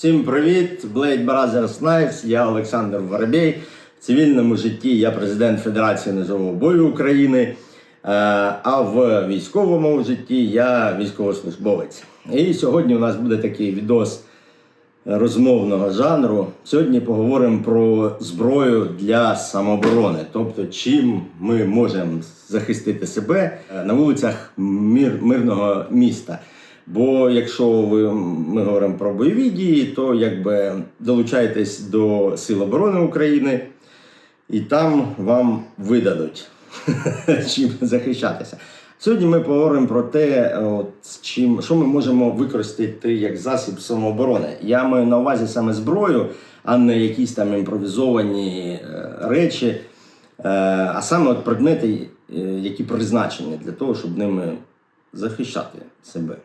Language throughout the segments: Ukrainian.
Всім привіт! Blade Brothers Knives, я Олександр Воробей. В цивільному житті я президент Федерації ножового бою України. Е, А в військовому житті я військовослужбовець. І сьогодні у нас буде такий відос розмовного жанру. Сьогодні поговоримо про зброю для самооборони, тобто чим ми можемо захистити себе е, на вулицях мир, мирного міста. Бо якщо ви, ми говоримо про бойові дії, то якби долучайтесь до Сил оборони України, і там вам видадуть чим захищатися. Сьогодні ми поговоримо про те, от, чим, що ми можемо використати як засіб самооборони. Я маю на увазі саме зброю, а не якісь там імпровізовані е, речі, е, а саме от предмети, е, які призначені для того, щоб ними захищати себе.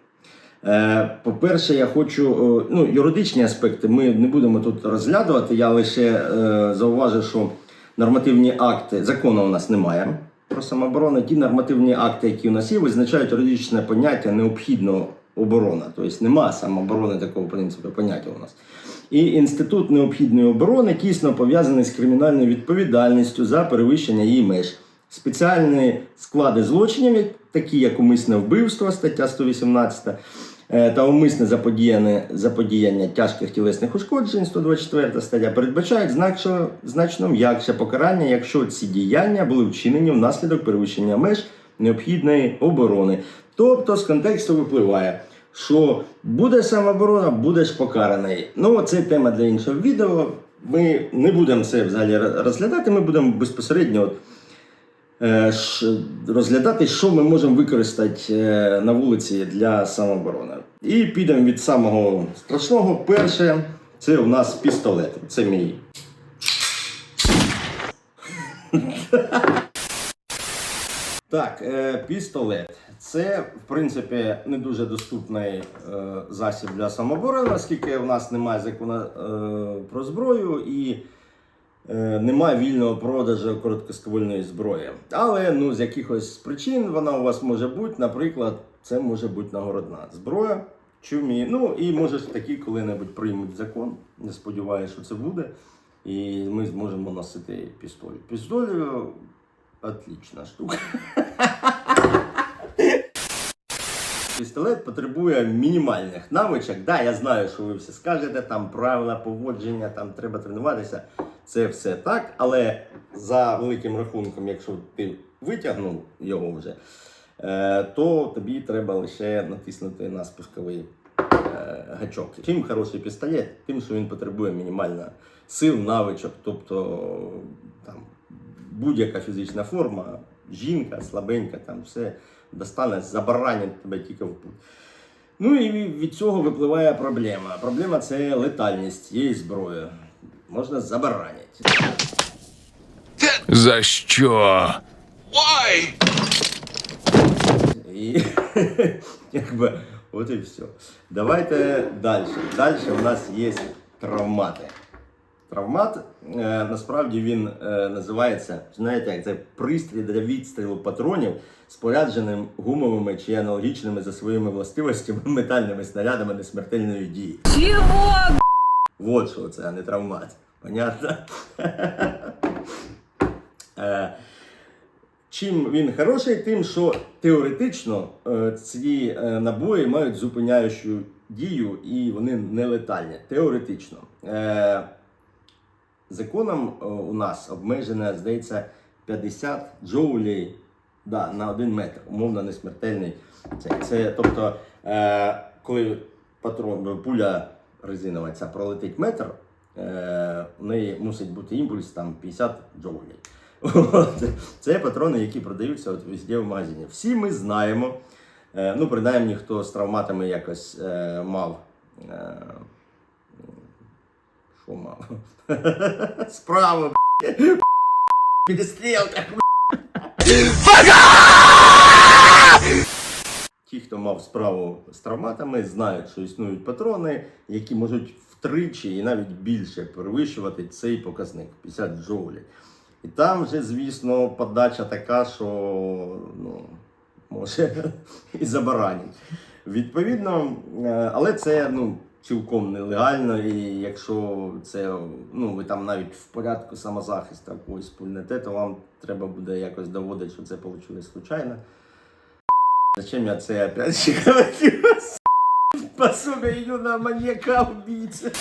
Е, По-перше, я хочу, е, ну, юридичні аспекти ми не будемо тут розглядувати. Я лише е, зауважу, що нормативні акти, закону у нас немає про самооборону. Ті нормативні акти, які у нас є, визначають юридичне поняття необхідно оборона. Тобто немає самооборони такого в принципі поняття у нас. І інститут необхідної оборони тісно пов'язаний з кримінальною відповідальністю за перевищення її меж. Спеціальні склади злочинів, такі як умисне вбивство, стаття 118, е, та умисне заподіяння, заподіяння тяжких тілесних ушкоджень, 124 стаття, передбачають значно, значно м'якше покарання, якщо ці діяння були вчинені внаслідок перевищення меж необхідної оборони. Тобто з контексту випливає, що буде самооборона, будеш покараний. Ну, це тема для іншого відео. Ми не будемо це взагалі розглядати, ми будемо безпосередньо. Е, розглядати, що ми можемо використати е, на вулиці для самооборони. І підемо від самого страшного. Перше, це у нас пістолет. Це мій. Так, е, пістолет. Це, в принципі, не дуже доступний е, засіб для самооборони, оскільки в нас немає закону е, про зброю і е, немає вільного продажу короткоствольної зброї. Але ну, з якихось причин вона у вас може бути, наприклад, це може бути нагородна зброя. Чумі. Ну і може такі коли-небудь приймуть закон. Не сподіваюся, що це буде. І ми зможемо носити пістоль. Пістоль е, отлічна штука. Пістолет потребує мінімальних навичок. Да, я знаю, що ви всі скажете, там правила поводження, там треба тренуватися. Це все так, але за великим рахунком, якщо ти витягнув його вже, е, то тобі треба лише натиснути на спусковий е, гачок. Чим хороший пістолет, тим, що він потребує мінімально сил, навичок, тобто там будь-яка фізична форма, жінка, слабенька, там все достане, забаранять тебе тільки в путь. Ну і від цього випливає проблема. Проблема це летальність цієї зброї. Можна забаранити. За що? І якби от і все. Давайте далі. Далі у нас є травмати. Травмат е, насправді він е, називається, знаєте, як це пристрій для відстрілу патронів, спорядженим гумовими чи аналогічними за своїми властивостями метальними снарядами несмертельної дії. Чего? Вот що це, а не травмат. Понятно? Е, Чим він хороший, тим, що теоретично е, ці е, набої мають зупиняючу дію і вони не летальні. Теоретично. Законом у нас обмежено, здається, 50 джоулей да, на 1 метр, умовно несмертельний. Це, це, тобто, коли патрон, пуля резинова ця пролетить метр, е, у неї мусить бути імпульс там 50 джоулей. От. Це патрони, які продаються от везде в магазині. Всі ми знаємо, е, ну принаймні хто з травматами якось е, мав. Е, що мав? Справа, б***ь. Перестрілка. Ті, хто мав справу з травматами, знають, що існують патрони, які можуть втричі і навіть більше перевищувати цей показник 50 джоулів. І там вже, звісно, подача така, що ну, може і забаранять. Відповідно, е, але це ну, цілком нелегально, і якщо це ну ви там навіть в порядку самозахисту когось пульнете, то вам треба буде якось доводити, що це вийшло случайно. Зачем я це опять же говорю? Пособие юного маньяка убийця.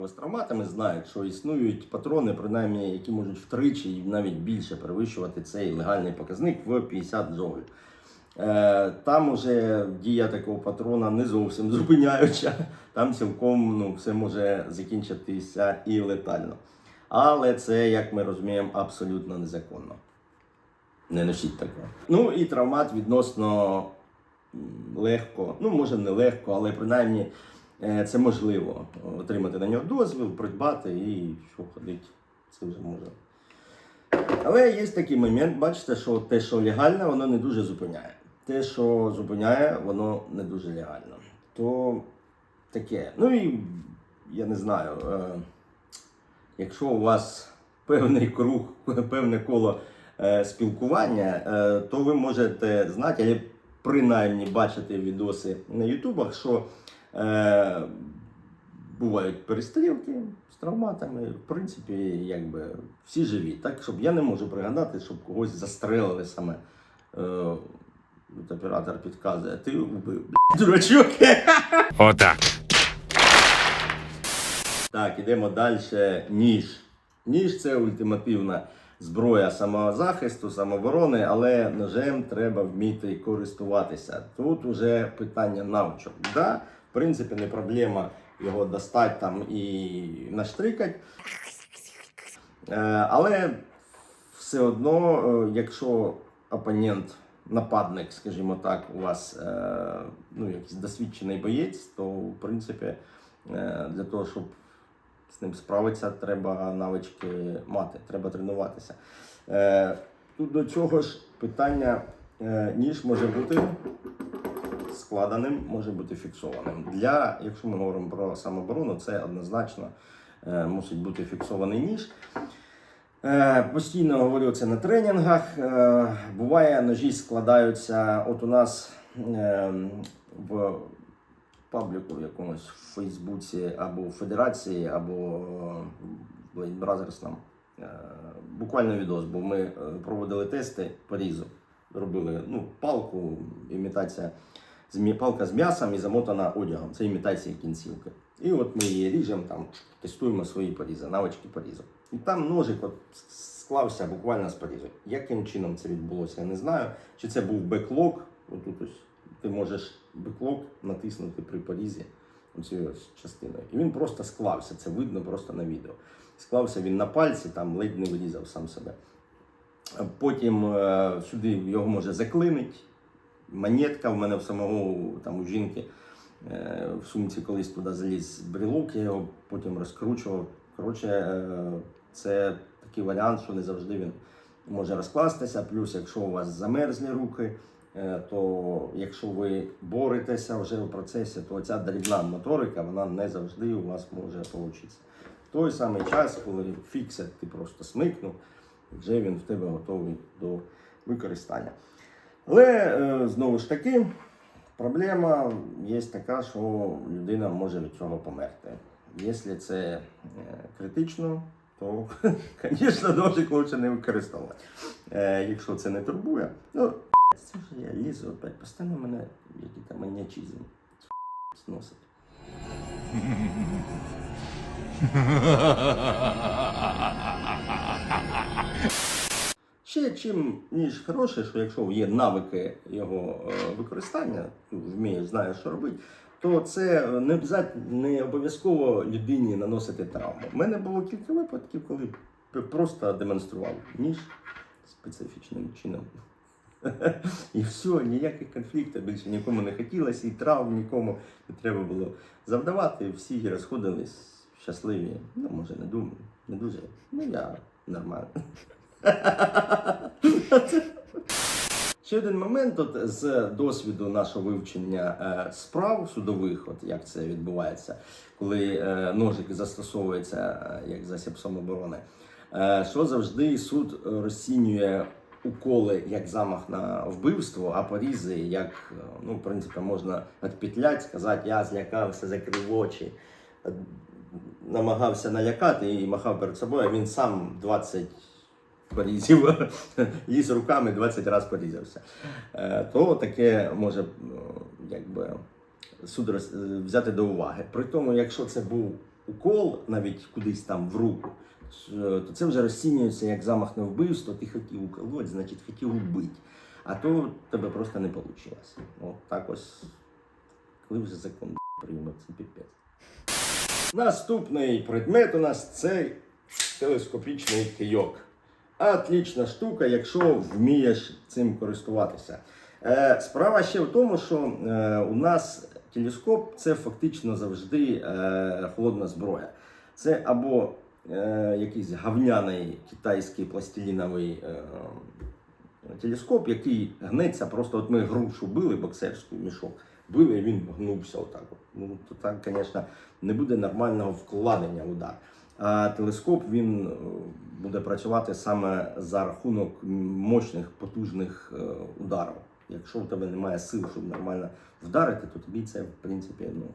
З травматами знають, що існують патрони, принаймні, які можуть втричі і навіть більше перевищувати цей легальний показник в 50 джоуль. Е, Там уже дія такого патрона не зовсім зупиняюча. Там цілком ну, все може закінчитися і летально. Але це, як ми розуміємо, абсолютно незаконно. Не носіть такого. Ну і травмат відносно легко, ну може не легко, але принаймні е, це можливо отримати на нього дозвіл, придбати і що ходить, це вже може. Але є такий момент, бачите, що те, що легально, воно не дуже зупиняє. Те, що зупиняє, воно не дуже легально. То таке. Ну і я не знаю, е, якщо у вас певний круг, певне коло спілкування, е, то ви можете знати, або принаймні бачити відоси на Ютубах, що е, бувають перестрілки з травматами. В принципі, якби всі живі. Так, щоб я не можу пригадати, щоб когось застрелили саме. Е, от оператор підказує, ти убив, дурачок. Отак. Так, ідемо далі. Ніж. Ніж це ультимативна зброя самозахисту, самооборони, але ножем треба вміти користуватися. Тут уже питання навичок. Да, в принципі, не проблема його достати там і наштрикати. Е, але все одно, е, якщо опонент, нападник, скажімо так, у вас е, ну, якийсь досвідчений боєць, то в принципі для того, щоб з ним справитися, треба навички мати, треба тренуватися. Е, тут до цього ж питання, е, ніж може бути складеним, може бути фіксованим. Для, якщо ми говоримо про самооборону, це однозначно е, мусить бути фіксований ніж. Е, Постійно говорю це на тренінгах. Е, Буває, ножі складаються. От у нас е, в пабліку в якомусь Фейсбуці або Федерації, або в Blade Brothers нам е, буквально відос, бо ми е, проводили тести по різу. Робили ну, палку, імітація палка з м'ясом і замотана одягом. Це імітація кінцівки. І от ми її ріжемо, там, тестуємо свої порізи, навички порізу. І там ножик от склався буквально з порізу. Яким чином це відбулося, я не знаю. Чи це був беклог, отут ось ти можеш беклог натиснути при порізі оцією ось частиною. І він просто склався, це видно просто на відео. Склався він на пальці, там ледь не вирізав сам себе. Потім е, сюди його може заклинити. Монетка в мене в самого там у жінки е, в сумці колись туди заліз брілок, я його потім розкручував. Коротше, е, це такий варіант, що не завжди він може розкластися. Плюс, якщо у вас замерзлі руки, то якщо ви боретеся вже в процесі, то ця дрібна моторика вона не завжди у вас може вийти. В той самий час, коли фіксер ти просто смикнув, вже він в тебе готовий до використання. Але е, знову ж таки, проблема є така, що людина може від цього померти. Якщо це е, критично, то, звісно, ножик краще не використовувати. Е, якщо це не турбує, ну, ж я лізу опять, постійно мене який там маніачизм зносить. Ще чим ніж хороше, що якщо є навики його е, використання, ну, вмієш, знаєш, що робити, то це не не обов'язково людині наносити травму. У мене було кілька випадків, коли просто демонстрував ніж специфічним чином. І все, ніяких конфліктів більше нікому не хотілося, і травм нікому не треба було завдавати. Всі розходились щасливі. Ну, може, не думаю, не дуже. Ну, я нормально. Ще один момент от, з досвіду нашого вивчення е, справ судових, от як це відбувається, коли е, ножик застосовується е, як засіб самооборони, е, що завжди суд розцінює уколи як замах на вбивство, а порізи як, е, ну, в принципі, можна відпетлять, сказати, я злякався, закрив очі, е, намагався налякати і махав перед собою, він сам 20 порізів, ліз руками 20 разів порізався. Е, То таке може якби, суд взяти до уваги. При тому, якщо це був укол навіть кудись там в руку, то це вже розцінюється як замах на вбивство, ти хотів уколоть, значить хотів убити. А то в тебе просто не вийшло. От так ось, коли вже закон прийме, це піпець. Наступний предмет у нас це телескопічний кийок. Отлічна штука, якщо вмієш цим користуватися. Е, справа ще в тому, що е, у нас телескоп це фактично завжди е, холодна зброя. Це або е, якийсь гавняний китайський пластиліновий е, телескоп, який гнеться. Просто от ми грушу били боксерську мішок, били і він гнувся отак. Ну, то так, звісно, не буде нормального вкладення в удар. А телескоп він е, буде працювати саме за рахунок мощних потужних е, ударів. Якщо у тебе немає сил, щоб нормально вдарити, то тобі це в принципі ну,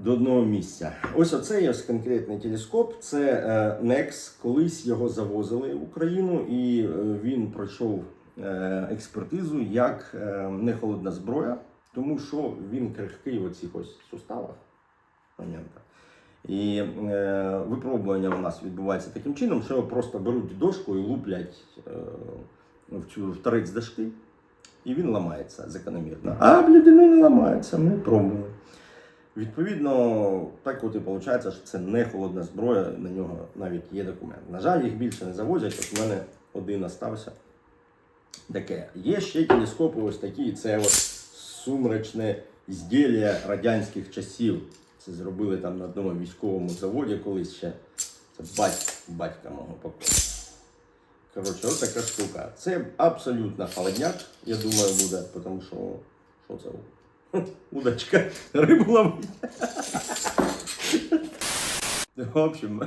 до одного місця. Ось оцей ось конкретний телескоп. Це е, NEX. Колись його завозили в Україну, і е, він пройшов е, експертизу як е, не холодна зброя, тому що він крихкий в оцих ось суставах. І випробування у нас відбувається таким чином, що просто беруть дошку і луплять в цю в дошки, і він ламається закономірно. А блядини не ламається, ми пробуємо. Відповідно, так от і виходить, що це не холодна зброя, на нього навіть є документ. На жаль, їх більше не завозять, от в мене один остався. Таке. Є ще телескопи ось такі, це от сумрачне ізділля радянських часів. Це зробили там на одному військовому заводі колись ще. Це батька, батька мого покою. Коротше, ось така штука. Це абсолютно холодняк, я думаю, буде, тому що що це? Удочка, рибу ловить. В общем,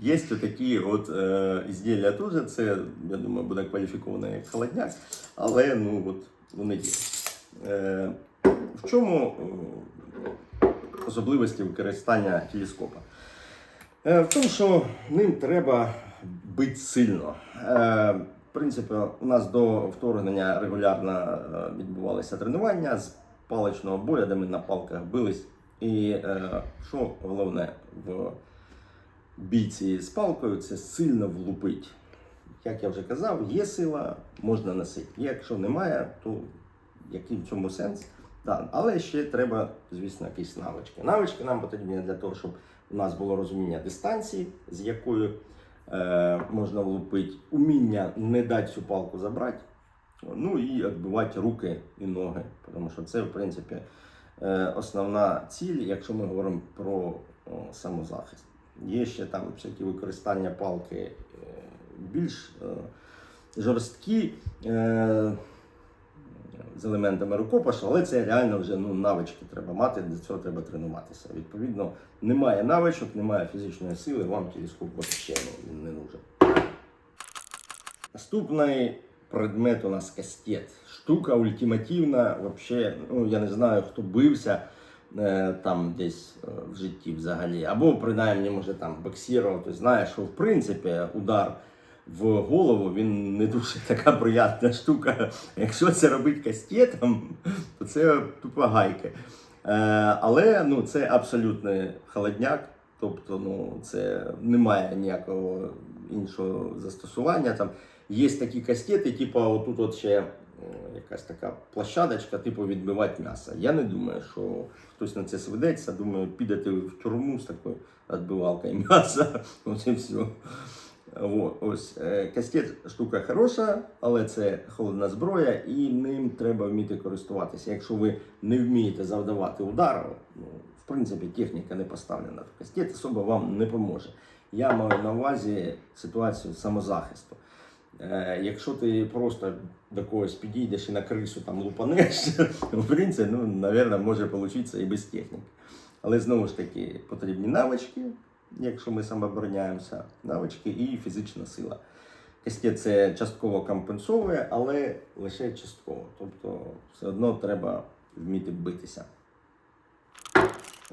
є такі от е, ізділля теж, це, я думаю, буде кваліфіковано як холодняк, але ну от вони є. Е, в чому е, особливості використання телескопа? Е, в тому, що ним треба бити сильно. Е, в принципі, у нас до вторгнення регулярно е, відбувалися тренування з паличного бою, де ми на палках бились. І е, що головне в бійці з палкою це сильно влупить. Як я вже казав, є сила, можна носити. Якщо немає, то який в цьому сенс? Да. Але ще треба, звісно, якісь навички. Навички нам потрібні для того, щоб у нас було розуміння дистанції, з якою е, можна влупити, уміння не дати цю палку забрати, ну і відбивати руки і ноги. Тому що це, в принципі, е, основна ціль, якщо ми говоримо про самозахист. Є ще там всякі використання палки е, більш е, жорсткі. З елементами рукопишу, але це реально вже ну, навички треба мати, для цього треба тренуватися. Відповідно, немає навичок, немає фізичної сили, вам телескоп взагалі не нужен. Наступний предмет у нас кастет. Штука ультимативна, вообще, ну я не знаю, хто бився е, там десь е, в житті взагалі, або принаймні може там боксірував, то знає, що в принципі удар в голову він не дуже така приятна штука. Якщо це робить кастетом, то це тупо гайки. Е, але ну, це абсолютний холодняк, тобто ну, це немає ніякого іншого застосування. Там є такі кастети, типу, отут от ще якась така площадочка, типу відбивати м'ясо. Я не думаю, що хтось на це сведеться. Думаю, підете в тюрму з такою відбивалкою м'яса. Ось і все. От, ось кастет штука хороша, але це холодна зброя, і ним треба вміти користуватися. Якщо ви не вмієте завдавати удару, ну, в принципі, техніка не поставлена, то кастет особо вам не поможе. Я маю на увазі ситуацію самозахисту. Е, якщо ти просто до когось підійдеш і на крису там лупанеш, в принципі, ну, навірно, може получитися і без техніки. Але знову ж таки потрібні навички, якщо ми самообороняємося, навички і фізична сила. Кастет це частково компенсовує, але лише частково. Тобто все одно треба вміти битися.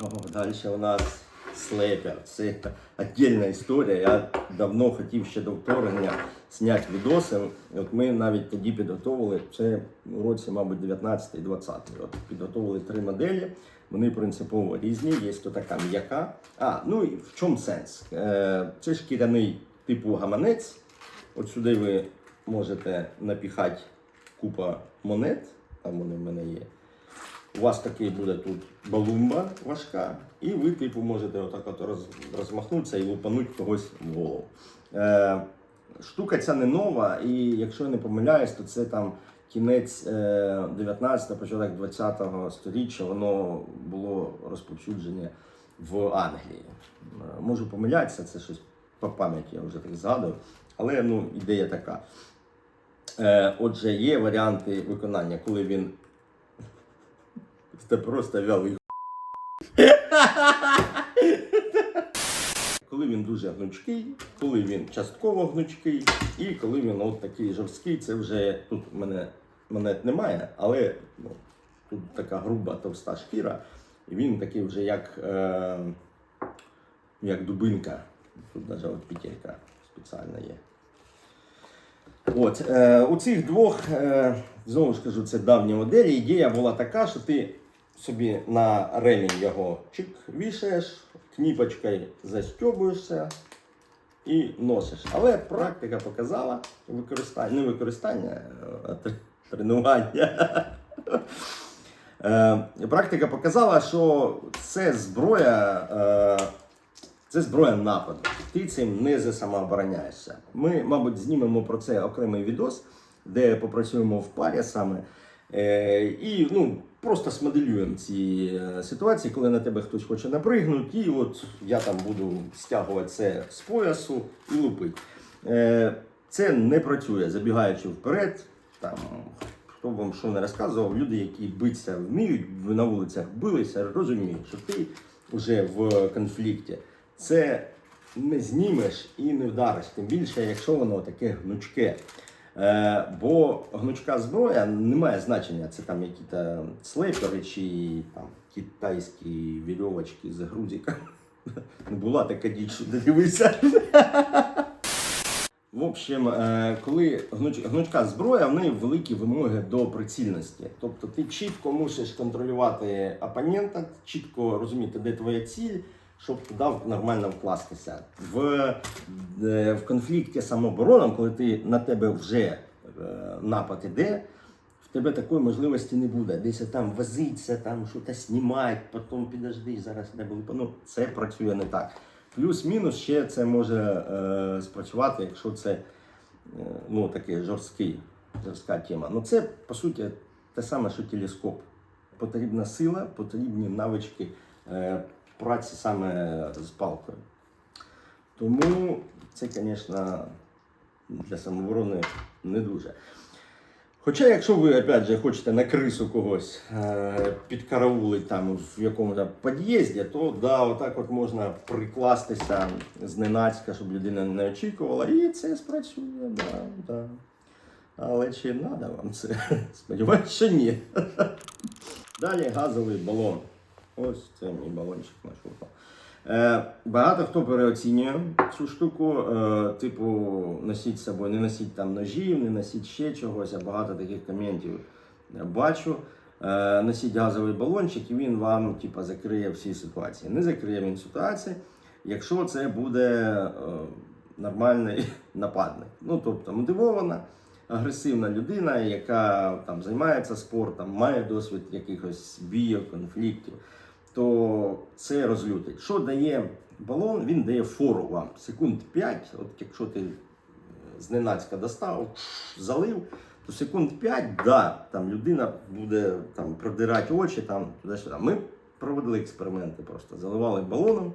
О, далі у нас слепер. Це віддільна історія. Я давно хотів ще до вторгнення зняти відоси. От ми навіть тоді підготовили, це у році, мабуть, 19-20. От підготовили три моделі. Вони принципово різні. Є то така м'яка. А, ну і в чому сенс? Е, це шкіряний типу гаманець. От сюди ви можете напіхати купа монет, там вони в мене є. У вас такий буде тут балумба важка, і ви, типу, можете отак от роз, розмахнутися і лупануть когось в голову. Е, штука ця не нова, і якщо я не помиляюсь, то це там кінець е, 19 початок 20-го сторіччя, воно було розповсюджене в Англії. Е, можу помилятися, це щось по пам'яті, я вже так згадую. Але ну, ідея така. Е, отже, є варіанти виконання, коли він це просто вялий. Коли він дуже гнучкий, коли він частково гнучкий, і коли він от такий жорсткий, це вже тут мене монет немає, але ну, тут така груба товста шкіра, і він такий вже як, е, як дубинка. Тут навіть от петелька спеціальна є. От, е, у цих двох, е, знову ж кажу, це давні моделі. Ідея була така, що ти собі на ремінь його чик вішаєш, кніпочкою застьобуєшся і носиш. Але практика показала використання, не використання, а тренування. Е, Практика показала, що це зброя, е, це зброя нападу. Ти цим не за самообороняєшся. Ми, мабуть, знімемо про це окремий відос, де попрацюємо в парі саме. Е, і ну, просто смоделюємо ці е, ситуації, коли на тебе хтось хоче напригнути, і от я там буду стягувати це з поясу і лупити. Е, це не працює, забігаючи вперед. Там, хто вам що не розказував, люди, які битися вміють, на вулицях билися, розуміють, що ти вже в конфлікті. Це не знімеш і не вдариш, тим більше, якщо воно таке гнучке. Е, бо гнучка зброя не має значення, це там якісь слейпери чи там китайські вірьовочки з грузиками. Не була така діч, що дивився. В общем, е, коли гнучка зброя, в неї великі вимоги до прицільності. Тобто ти чітко мусиш контролювати опонента, чітко розуміти, де твоя ціль, щоб туди нормально вкластися. В, е, в конфлікті самообороном, коли ти на тебе вже е, напад іде, в тебе такої можливості не буде. Десь там возиться, там щось знімати, потім підожди, зараз було. Ну, це працює не так. Плюс-мінус ще це може е, спрацювати, якщо це е, ну, таке жорсткий, жорстка тема. Ну це по суті те саме, що телескоп. Потрібна сила, потрібні навички е, праці саме з палкою. Тому це, звісно, для самооборони не дуже. Хоча, якщо ви опять же, хочете на крису когось е, підкараулити там в якомусь під'їзді, то да, отак от можна прикластися зненацька, щоб людина не очікувала, і це спрацює, да, да. Але чи треба вам це? Сподіваюсь, що ні. Далі газовий балон. Ось це мій балончик на шурпа. Е, багато хто переоцінює цю штуку, е, типу, носіть з собою, не носіть там ножів, не носіть ще чогось, я багато таких коментів бачу. Е, носіть газовий балончик і він вам типу, закриє всі ситуації. Не закриє він ситуації, якщо це буде е, нормальний нападник. Ну, тобто мотивована, агресивна людина, яка там займається спортом, має досвід якихось бійок, конфліктів то це розлютить. Що дає балон? Він дає фору вам. Секунд 5, от якщо ти е, зненацька достав, залив, то секунд 5, да, там людина буде там, продирати очі, там, туди-сюди. Ми проводили експерименти просто. Заливали балоном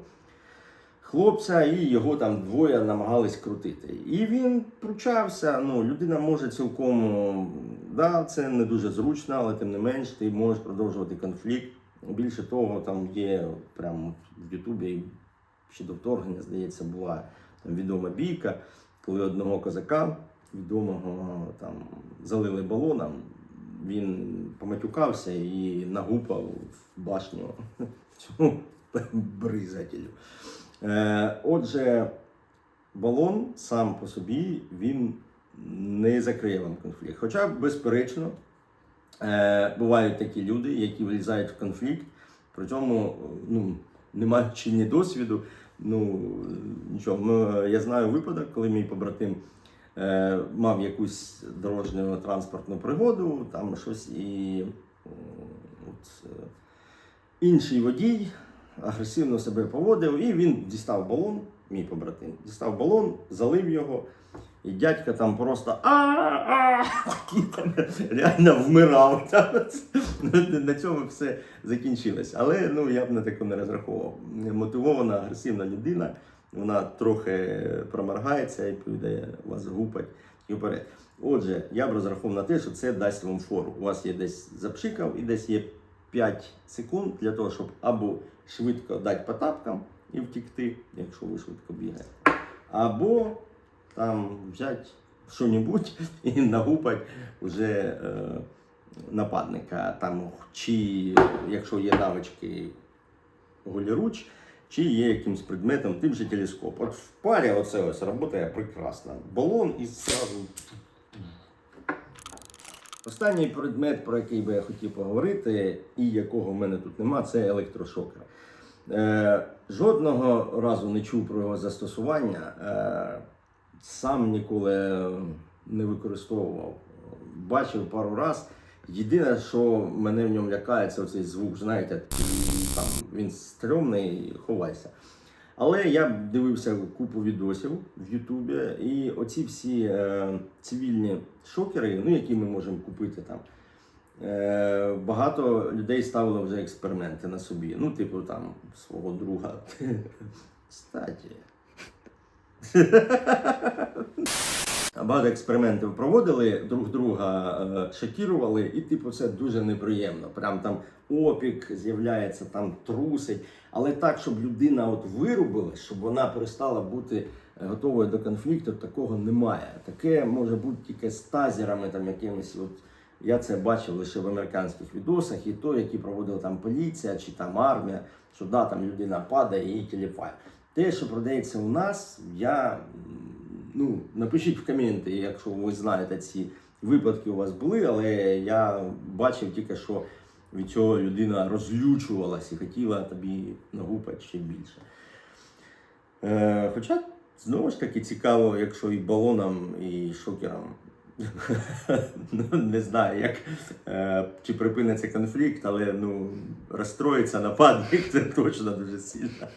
хлопця і його там двоє намагались крутити. І він пручався. Ну, людина може цілком, да, це не дуже зручно, але тим не менш ти можеш продовжувати конфлікт. Більше того, там є прямо в Ютубі ще до вторгнення, здається, була там відома бійка, коли одного козака відомого там залили балоном. Він поматюкався і нагупав в башню цьому бризателю. Е, отже, балон сам по собі він не закриє вам конфлікт. Хоча, безперечно, е, бувають такі люди, які влізають в конфлікт, при цьому ну, не маючи ні досвіду. Ну, нічого, Ми- я знаю випадок, коли мій побратим е, мав якусь дорожню транспортну пригоду, там щось і от, е, інший водій агресивно себе поводив, і він дістав балон, мій побратим, дістав балон, залив його. І дядька там просто а реально вмирав. На цьому все закінчилось. Але ну, я б на таке не розраховував. Мотивована, агресивна людина, вона трохи проморгається і піде вас гупать і вперед. Отже, я б розраховував на те, що це дасть вам фору. У вас є десь запшикав і десь є 5 секунд для того, щоб або швидко дати по тапкам і втікти, якщо ви швидко бігаєте, або там взяти що-небудь і нагупать вже е, нападника. Там, чи якщо є навички голіруч, чи є якимсь предметом, тим же телескоп. От в парі оце ось працює прекрасно. Балон і зразу. Останній предмет, про який би я хотів поговорити, і якого в мене тут нема, це електрошокер. Е, жодного разу не чув про його застосування. Е, сам ніколи не використовував. Бачив пару раз. Єдине, що мене в ньому лякає, це оцей звук, знаєте, там він стрьомний, ховайся. Але я дивився купу відосів в Ютубі, і оці всі е, цивільні шокери, ну, які ми можемо купити там. Е, багато людей ставило вже експерименти на собі. Ну, типу, там, свого друга. Кстати. Багато експериментів проводили, друг друга е, шокірували, і типу це дуже неприємно. Прям там опік з'являється, там трусить. Але так, щоб людина от вирубилась, щоб вона перестала бути е, готовою до конфлікту, такого немає. Таке може бути тільки з тазерами, там якимись. От, я це бачив лише в американських відосах, і то, які проводила там поліція чи там армія, що да, там людина падає і її тіліпає. Те, що продається у нас, я ну напишіть в коменти, якщо ви знаєте ці випадки у вас були, але я бачив тільки, що від цього людина розлючувалась і хотіла тобі нагупати ще більше. Е, хоча, знову ж таки, цікаво, якщо і балоном, і шокером. не знаю, як, е, чи припиниться конфлікт, але ну, розстроїться нападник, це точно дуже сильно.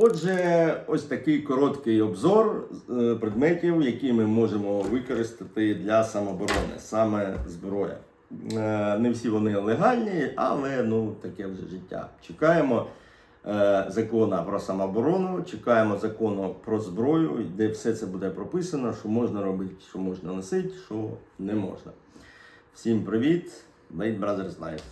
Отже, ось такий короткий обзор е, предметів, які ми можемо використати для самооборони, саме зброя. Е, Не всі вони легальні, але ну таке вже життя. Чекаємо е, закону про самооборону, чекаємо закону про зброю, де все це буде прописано, що можна робити, що можна носити, що не можна. Всім привіт! Blade Brothers Life.